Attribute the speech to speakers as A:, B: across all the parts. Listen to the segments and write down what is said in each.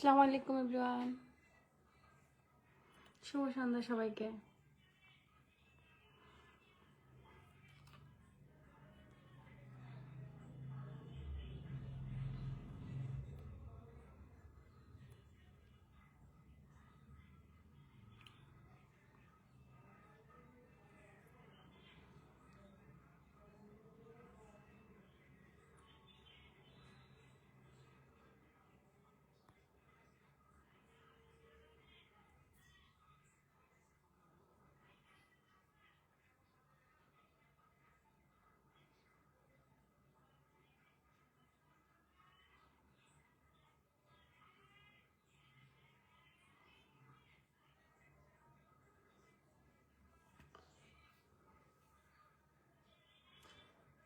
A: আসসালামু আলাইকুম এভরিওয়ান। শুভ সন্ধ্যা সবাইকে।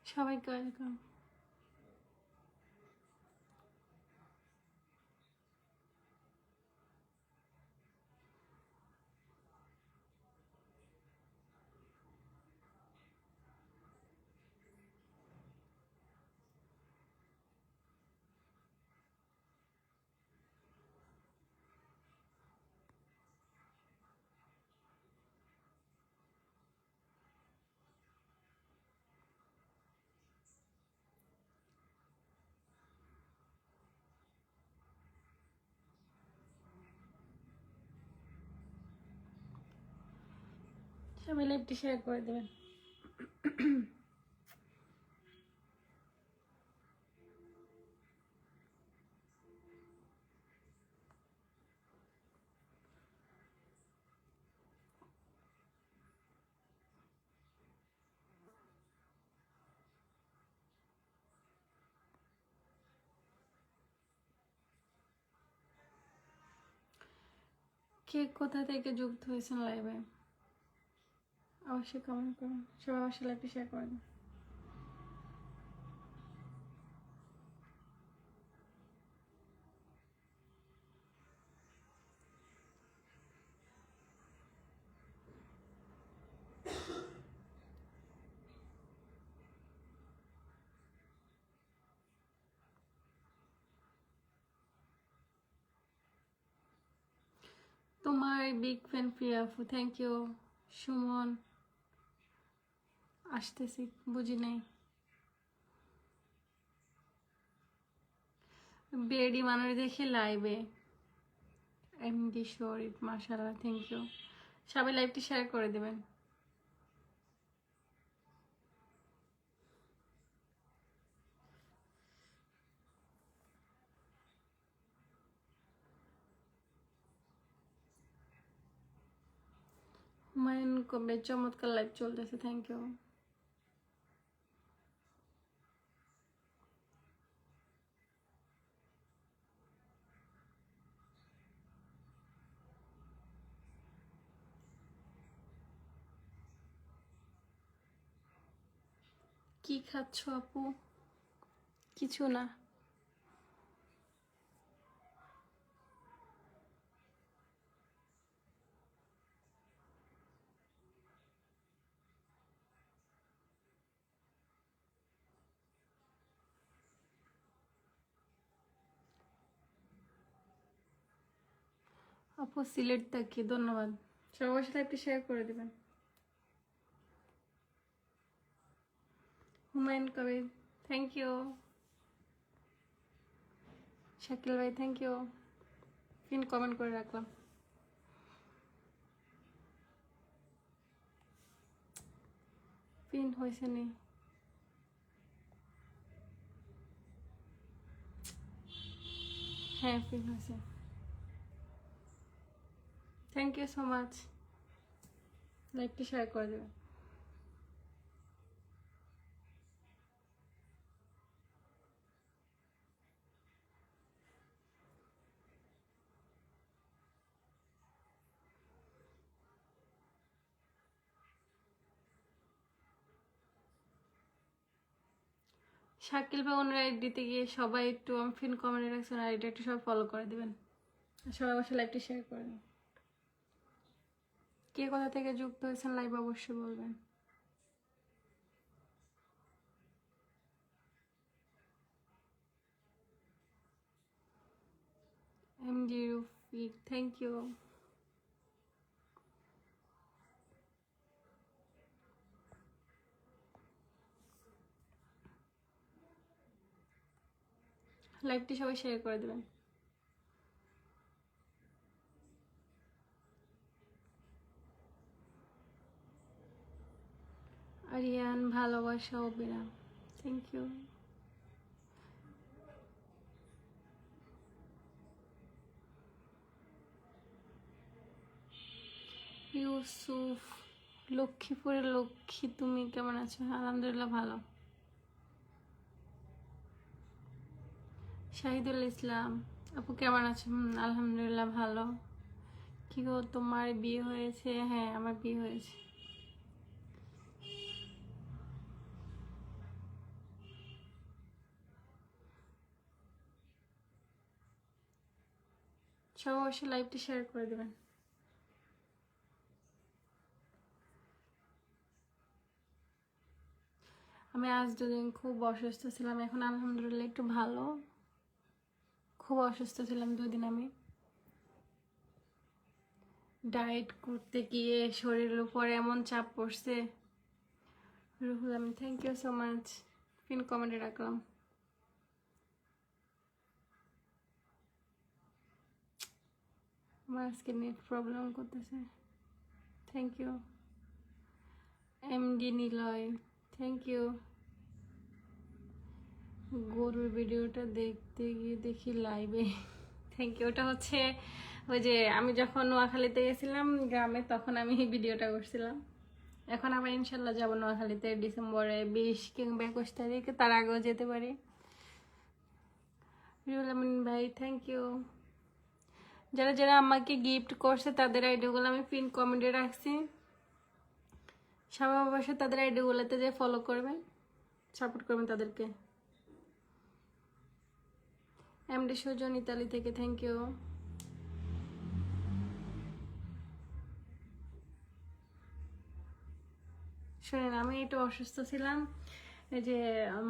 A: সবাইকে ওয়েলকাম সবাই লাইভটি শেয়ার করে দেবেন। কে কোথা থেকে যুক্ত হয়েছেন লাইভে অবশ্যই কমেন্ট করুন। সবাই অবশ্যই লাইভটি শেয়ার করে তোমার বিগ ফ্যান প্রিয়া আপু থ্যাংক ইউ সুমন আসতেছি, বুঝি নাই। বেডি মানুষ দেখে লাইভে এমডি শরীফ মার্শাল্লাহ থ্যাংক ইউ সবাই লাইভটি শেয়ার করে দেবেন। হুমায়ুন কবে চমৎকার লাইভ চলতেছে থ্যাংক ইউ কি খাচ্ছ আপু? কিছু না। আপু সিলেট থাকি ধন্যবাদ। সবার সাথে একটু শেয়ার করে দেবেন। হুমায়ুন কবির থ্যাংক ইউ শাকিল ভাই থ্যাংক ইউ পিন কমেন্ট করে রাখলাম. পিন হয়েছে নি। হ্যাঁ পিন হয়েছে। থ্যাংক ইউ সো মাচ লাইভটি শেয়ার করে দেবেন। শাকিল অন্য আইডিতে গিয়ে সবাই একটু আমি ফিন কমেন্টে রাখছেন আইডিটা একটু সব ফলো করে দেবেন। সবাই অবশ্যই লাইভটি শেয়ার করে দিন কে কোথা থেকে যুক্ত হয়েছেন লাইভ অবশ্যই বলবেন। এমডি রফিক থ্যাংক ইউ লাইভটি সবাই শেয়ার করে দেবেন। আরিয়ান, ভালোবাসা অবিরাম থ্যাংক ইউ ইউসুফ, লক্ষ্মীপুরের লক্ষ্মী, তুমি কেমন আছো? আলহামদুলিল্লাহ ভালো। শাহিদুল ইসলাম, আপু কেমন আছো আলহামদুলিল্লাহ ভালো। কি গো, তোমার বিয়ে হয়েছে? হ্যাঁ আমার বিয়ে হয়েছে। সব অবশ্যই লাইভটি শেয়ার করে দেবেন। আমি আজ দুদিন খুব অসুস্থ ছিলাম, এখন আলহামদুলিল্লাহ একটু ভালো। খুব অসুস্থ ছিলাম দুদিন আমি। ডায়েট করতে গিয়ে শরীরের উপরে এমন চাপ পড়ছে। রুহুল আমি thank you so much pin কমেন্টে রাখলাম। আমার আজকে নেট প্রবলেম করতেছে। Thank you MD Niloy thank you গরুর ভিডিওটা দেখতে গিয়ে দেখি লাইভে থ্যাংক ইউ ওটা হচ্ছে ওই যে আমি যখন নোয়াখালীতে গেছিলাম গ্রামে, তখন আমি ভিডিওটা করছিলাম। এখন আবার ইনশাল্লাহ যাব নোয়াখালীতে ডিসেম্বরে বিশ কিংবা একুশ তারিখে, তার আগেও যেতে পারি। ভাই থ্যাংক ইউ যারা যারা আমাকে গিফট করছে, তাদের আইডিগুলো আমি পিন কমেন্টে রাখছি। সবাই অবশ্যই তাদের আইডিগুলোতে যে ফলো করবেন সাপোর্ট করবেন তাদেরকে। এমডি সুজন ইতালি থেকে থ্যাংক ইউ শোনেন, আমি একটু অসুস্থ ছিলাম যে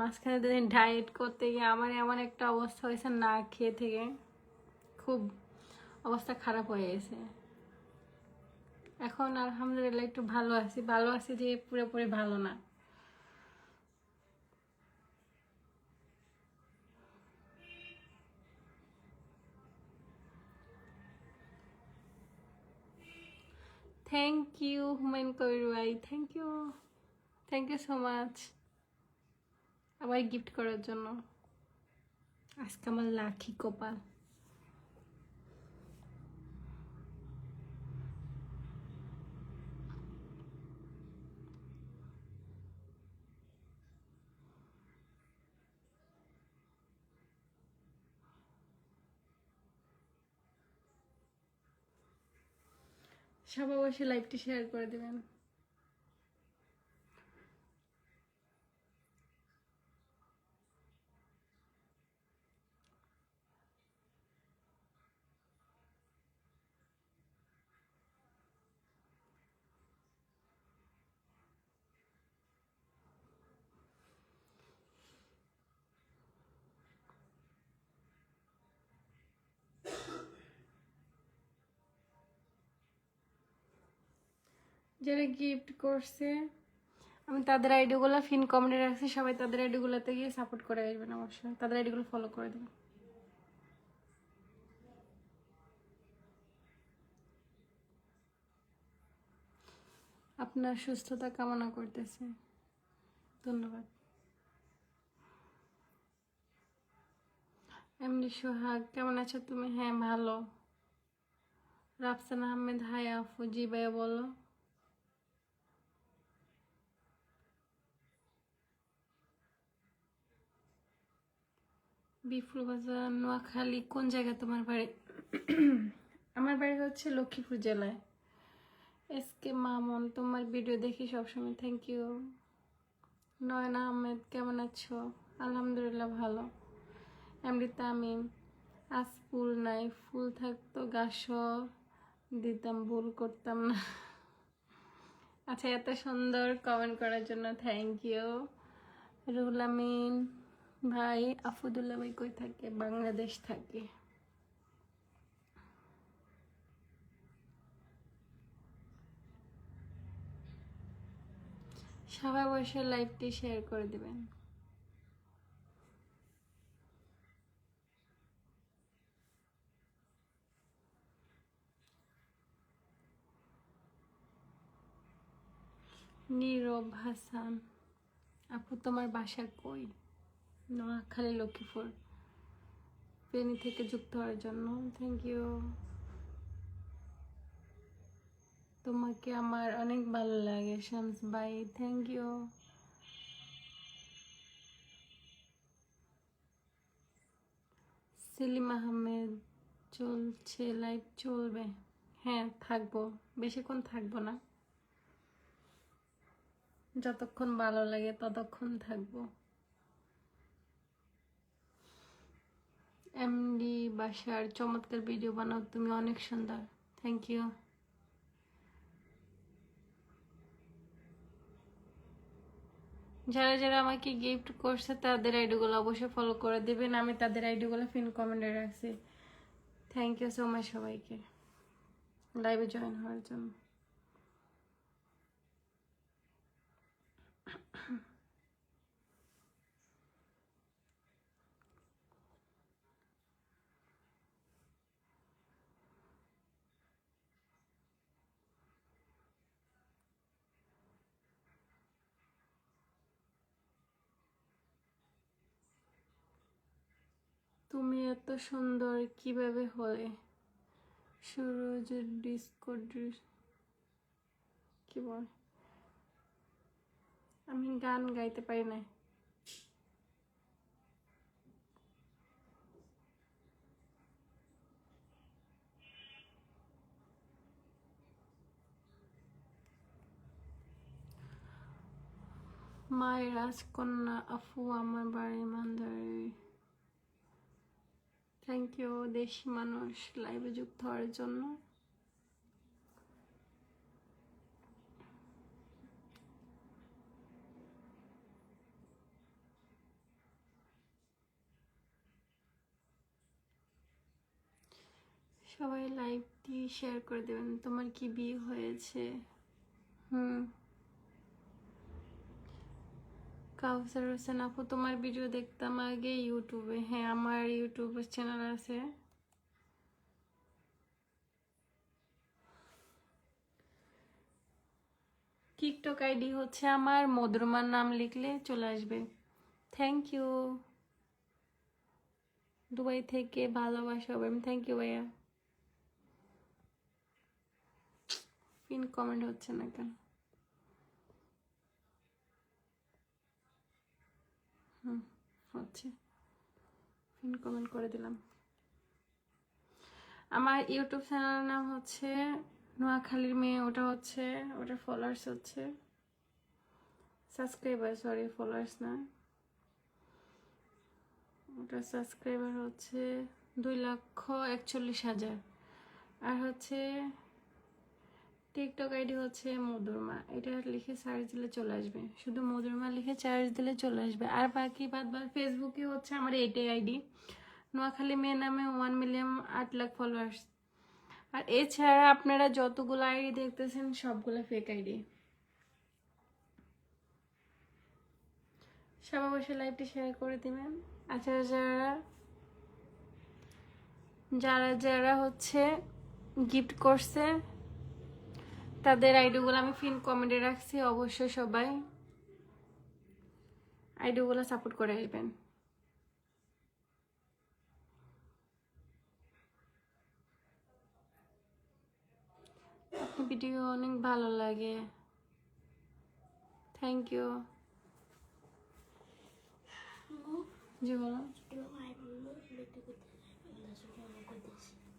A: মাঝখানে দুদিন ডায়েট করতে গিয়ে আমার এমন একটা অবস্থা হয়েছে না খেয়ে থেকে, খুব অবস্থা খারাপ হয়ে গেছে। এখন আলহামদুলিল্লাহ একটু ভালো আছি ভালো আছি যে পুরোপুরি ভালো না। থ্যাংক ইউ হুমায়ুন কবির ভাই thank you thank you so much আবার গিফট করার জন্য। আজকে আমার লাখি কপাল। সব অবশ্যই লাইভটি শেয়ার করে দেবেন। যারা গিফট করছে, আমি তাদের আইডিগুলো ফিন কমেন্টে রাখছি, সবাই তাদের আইডিগুলোতে গিয়ে সাপোর্ট করে আসবেন অবশ্যই। তাদের আইডিগুলো ফলো করে দেবেন। আপনার সুস্থতা কামনা করতেছে। ধন্যবাদ। এমনি সোহাগ, কেমন আছো তুমি? হ্যাঁ ভালো। রাফসান আহমেদ, হাই আফু জি ভাইয়া বলো। বিফুল বাজার নোয়াখালী, কোন জায়গায় তোমার বাড়ি? আমার বাড়ি হচ্ছে লক্ষ্মীপুর জেলায়। এস কে মামুন, তোমার ভিডিও দেখি সবসময় থ্যাংক ইউ নয়না আহমেদ, কেমন আছো? আলহামদুলিল্লাহ ভালো। এমনি তামিম আজ ফুল নাই, ফুল থাকতো গাছ দিতাম, ভুল করতাম না। আচ্ছা এত সুন্দর কমেন্ট করার জন্য থ্যাংক ইউ রুহুল আমিন ভাই আফুদুল্লাহ ভাই কই থাকে? বাংলাদেশ থাকে। সবাই বসে লাইভটি শেয়ার করে দেবেন। নীরব হাসান, আপু তোমার বাসা কই? নোয়াখালী লক্ষ্মীপুর ফেনী থেকে যুক্ত হওয়ার জন্য। থ্যাংক ইউ তোমাকে আমার অনেক ভালো লাগে, শামস ভাই। থ্যাংক ইউ সেলিম আহমেদ, চলছে লাইভ চলবে। হ্যাঁ থাকব। বেশিক্ষণ থাকব না। যতক্ষণ ভালো লাগে ততক্ষণ থাকব। এমডি বাসার চমৎকার ভিডিও বানাও, তুমি অনেক সুন্দর। থ্যাংক ইউ যারা যারা আমাকে গিফট করছে, তাদের আইডিগুলো অবশ্যই ফলো করে দেবেন। আমি তাদের আইডিগুলো ফিন কমেন্টে রাখছি। থ্যাংক ইউ সো মাচ সবাইকে। লাইভে জয়েন হওয়ার জন্য। তুমি এত সুন্দর, কীভাবে হলে? সুরজ ডিস্কো কি বল? আমি গান গাইতে পারি না। মায়ের রাজকন্যা আফু আমার বাড়ি মান্দারি থ্যাংক ইউ দেশি মানুষ লাইভে যুক্ত হওয়ার জন্য। সবাই লাইভটি শেয়ার করে দেবেন। তোমার কি বিয়ে হয়েছে? হুম। কাউসার হোসেন আপু, তোমার ভিডিও দেখতাম আগে ইউটিউবে হ্যাঁ আমার ইউটিউব চ্যানেল আছে। টিকটক আইডি হচ্ছে আমার, মধুরমার নাম লিখলে চলে আসবে। থ্যাংক ইউ দুবাই থেকে ভালোবাসা হবে। থ্যাংক ইউ ভাইয়া। পিন কমেন্ট হচ্ছে না কেন হুম হচ্ছে। পিন কমেন্ট করে দিলাম। আমার ইউটিউব চ্যানেলের নাম হচ্ছে নোয়াখালীর মেয়ে, ওটা হচ্ছে ওটা ফলোয়ার্স হচ্ছে সাবস্ক্রাইবার সরি ফলোয়ার্স না। ওটা সাবস্ক্রাইবার হচ্ছে দুই লক্ষ একচল্লিশ হাজার। আর হচ্ছে টিকটক আইডি হচ্ছে মধুরমা। এটা লিখে সার্চ দিলে চলে আসবে। শুধু মধুরমা লিখে চার্জ দিলে চলে আসবে। আর বাকি বাদ বাদ ফেসবুকে হচ্ছে আমার এটাই আইডি। নোয়াখালী মেয়ে নামে ওয়ান মিলিয়ন আট লাখ ফলোয়ার্স আর এছাড়া আপনারা যতগুলো আইডি দেখতেছেন, সবগুলো ফেক আইডি। সবাই বসে লাইভটি শেয়ার করে দিবেন। আচ্ছা যারা যারা যারা হচ্ছে গিফট করছে তাদের আইডিগুলো আমি ফিন কমেন্টে রাখছি, অবশ্যই সবাই আইডিগুলো সাপোর্ট করে আসবেন ভিডিও অনেক ভালো লাগে। থ্যাংক ইউ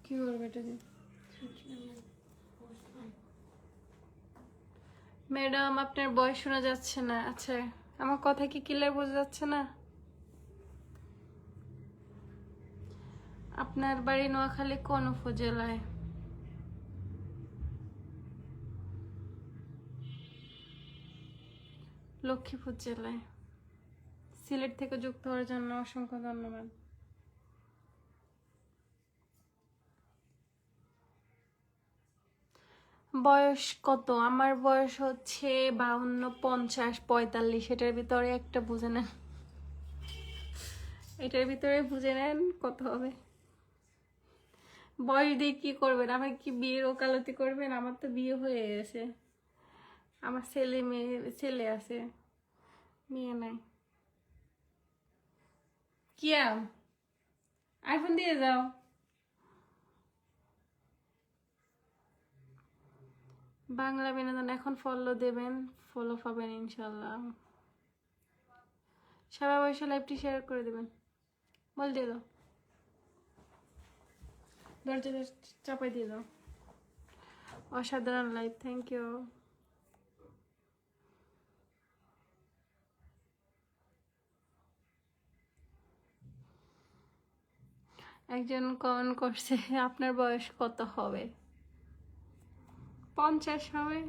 A: কি করবে এটা দিয়ে ম্যাডাম, আপনার বয়স শোনা যাচ্ছে না। আচ্ছা আমার কথা কি ক্লিয়ার বোঝা যাচ্ছে না? আপনার বাড়ি নোয়াখালী কোন উপজেলায়? লক্ষ্মীপুর জেলায়। সিলেট থেকে যুক্ত হওয়ার জন্য অসংখ্য ধন্যবাদ। বয়স কত? আমার বয়স হচ্ছে বাউন্ন, পঞ্চাশ, পঁয়তাল্লিশ। এটার ভিতরে একটা বুঝে নেন। এটার ভিতরে বুঝে নেন কত হবে। বয়স দিয়ে কি করবেন? আমার কি বিয়ের ওকালতি করবেন? আমার তো বিয়ে হয়ে গেছে। আমার ছেলে মেয়ে, ছেলে আছে। মেয়ে নাই। কিয়া? আইফোন দিয়ে যাও। বাংলা বিনোদন এখন ফলো দেবেন ফলো পাবেন ইনশাল্লাহ সবাই অবশ্যই লাইভটি শেয়ার করে দেবেন। বল দিয়ে দাও। দরজা চাপাই দিয়ে দাও। অসাধারণ লাইভ থ্যাংক ইউ একজন কমেন্ট করছে, আপনার বয়স কত হবে? পঞ্চাশ হবে।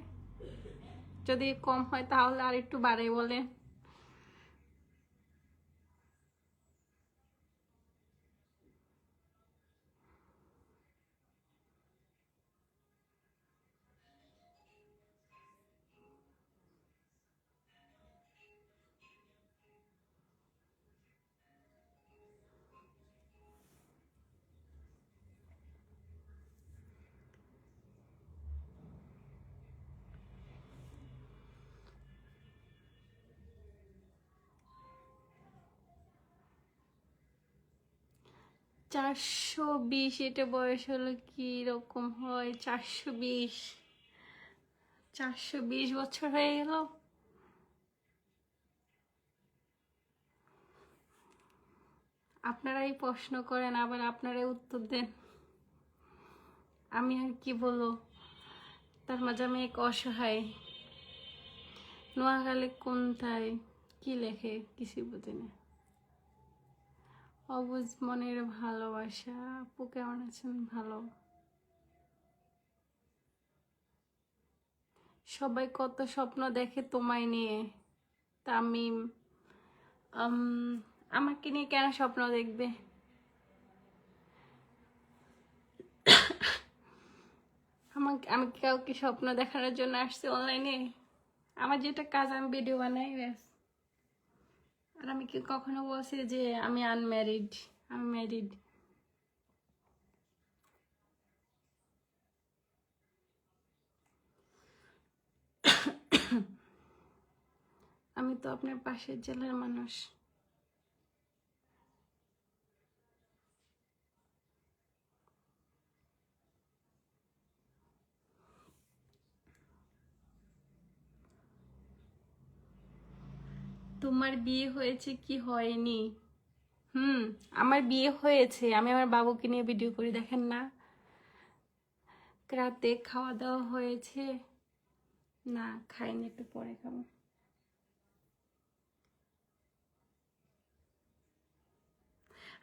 A: যদি কম হয় তাহলে আর একটু বাড়াই বলে চারশো বিশ, এটা বয়স হলো কি রকম হয়? চারশো বিশ। চারশো বিশ বছর হয়ে গেল। আপনারাই প্রশ্ন করেন, আবার আপনারাই উত্তর দেন। আমি আর কি বলব? তার মাঝে আমি এক অসহায়। নোয়াখালী কোনটায়? কি লেখে? কিছু বুঝি না। অবুজ মনের ভালোবাসা। আপু কেমন আছেন? ভালো। সবাই কত স্বপ্ন দেখে তোমায় নিয়ে। তামিম আমাকে নিয়ে কেন স্বপ্ন দেখবে? আমাকে, আমি কাউকে স্বপ্ন দেখানোর জন্য আসছি অনলাইনে আমার যেটা কাজ আমি ভিডিও বানাই, ব্যাস। আর আমি কি কখনো বলছি যে আমি আনম্যারিড আমি ম্যারিড আমি তো আপনার পাশের জেলার মানুষ। তোমার বিয়ে হয়েছে কি হয়নি? হুম, আমার বিয়ে হয়েছে। আমি আমার বাবুকে নিয়ে ভিডিও করি, দেখেন না? রাতে খাওয়া দাওয়া হয়েছে। না, খাইনি, একটু পরে খাব।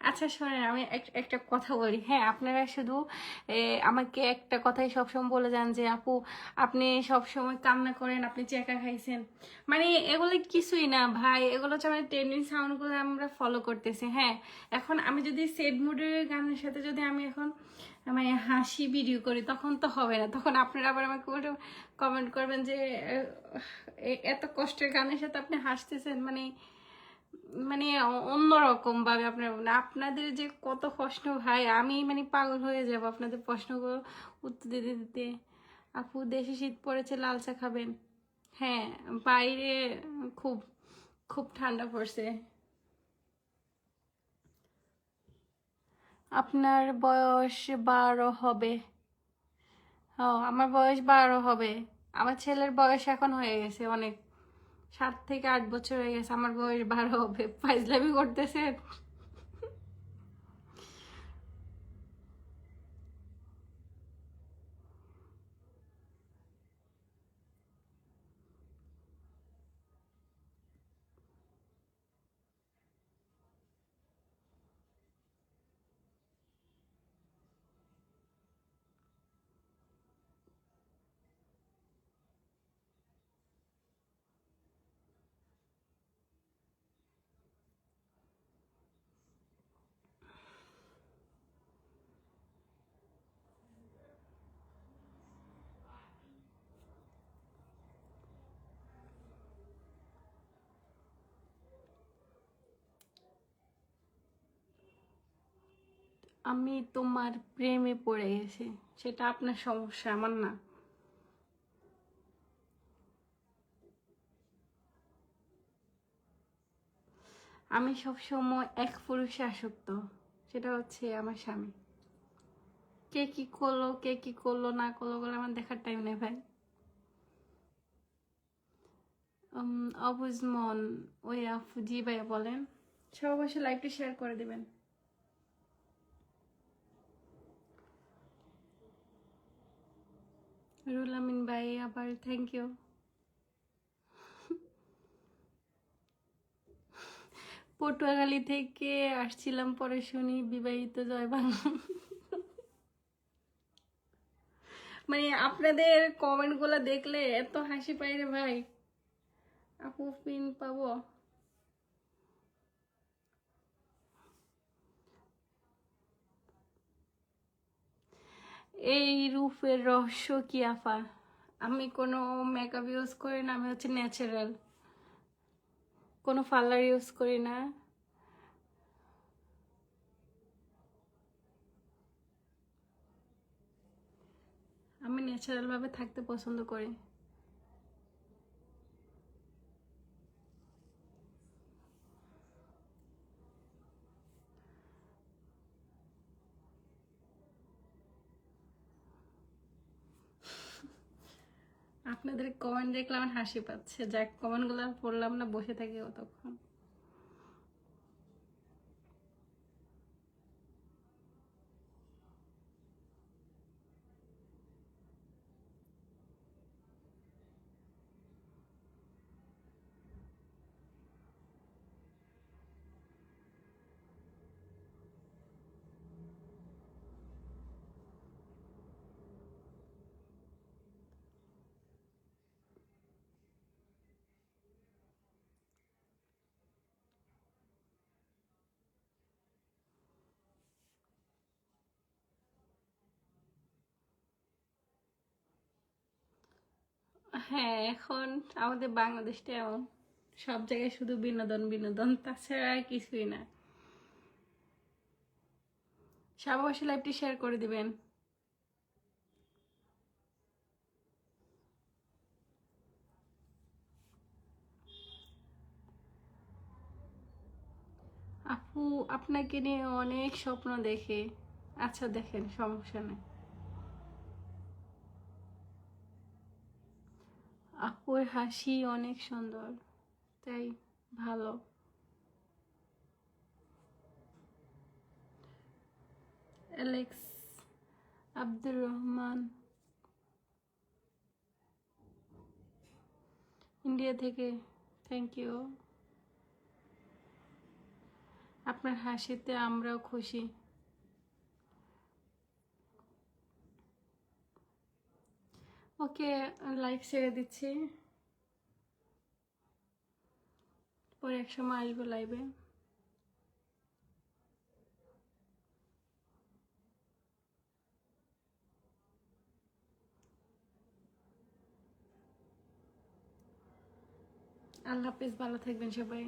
A: আচ্ছা শোনেন, আমি একটা কথা বলি। হ্যাঁ আপনারা শুধু আমাকে একটা কথাই সবসময় বলে যান যে, আপু, আপনি সবসময় কান্না করেন, আপনি চেকা খাইছেন। মানে এগুলো কিছুই না, ভাই। এগুলো হচ্ছে আমাদের ট্রেন্ডিং সাউন্ডগুলো আমরা ফলো করতেছি হ্যাঁ। এখন আমি যদি সেড মুডের গানের সাথে যদি আমি এখন মানে হাসি ভিডিও করি, তখন তো হবে না। তখন আপনারা আবার আমাকে কমেন্ট করবেন যে এত কষ্টের গানের সাথে আপনি হাসতেছেন মানে মানে অন্যরকম ভাবে আপনার আপনাদের যে কত প্রশ্ন ভাই, আমি মানে পাগল হয়ে যাব আপনাদের প্রশ্নগুলো উত্তর দিতে দিতে। আপু, দেশে শীত পড়েছে, লাল চা খাবেন? হ্যাঁ বাইরে খুব খুব ঠান্ডা পড়ছে। আপনার বয়স বারো হবে। ও, আমার বয়স বারো হবে। আমার ছেলের বয়স এখন হয়ে গেছে অনেক। সাত থেকে আট বছর হয়ে গেছে আমার বয়স বারো হবে। ফাইজলামি করতেছে। আমি তোমার প্রেমে পড়ে গেছি। সেটা আপনার সমস্যা আমার না। আমি সবসময় এক পুরুষে আসক্ত, সেটা হচ্ছে আমার স্বামী। কে কি করল, কে কি করল, না করল বলে আমার দেখার টাইম নেই ভাই। অবুজ মন, ওই আফু জি ভাইয়া বলেন সব অবশ্যই লাইভটি শেয়ার করে দিবেন। রুল আমিন ভাই, আবার থ্যাংক ইউ পটুয়াখালী থেকে আসছিলাম, পরে শুনি বিবাহিত জয় বাংলা। মানে আপনাদের কমেন্টগুলো দেখলে এত হাসি পাই রে ভাই। আপু পিন পাবো? এই রূপের রহস্য কি আফা আমি কোনো মেকআপ ইউজ করি না, আমি হচ্ছে ন্যাচারাল কোনো পার্লার ইউজ করি না। আমি ন্যাচারালভাবে থাকতে পছন্দ করি। আপনাদের কমেন্ট দেখলাম হাসি পাচ্ছে। যাক কমেন্টগুলো পড়লাম না বসে থাকি তখন হ্যাঁ এখন আমাদের বাংলাদেশটা এমন। সব জায়গায় শুধু বিনোদন বিনোদন, তাছাড়া কিছুই না। সব অবশ্যই লাইভটি শেয়ার করে দিবেন। আপু, আপনাকে নিয়ে অনেক স্বপ্ন দেখে। আচ্ছা দেখেন, সমস্যা নেই। আপুর হাসি অনেক সুন্দর, তাই ভালো। অ্যালেক্স আব্দুর রহমান, ইন্ডিয়া থেকে থ্যাংক ইউ আপনার হাসিতে আমরাও খুশি। ওকে লাইভ ছেড়ে দিচ্ছি। পরে এক সময় আসব লাইভে আল্লাহ হাফিজ ভালো থাকবেন সবাই।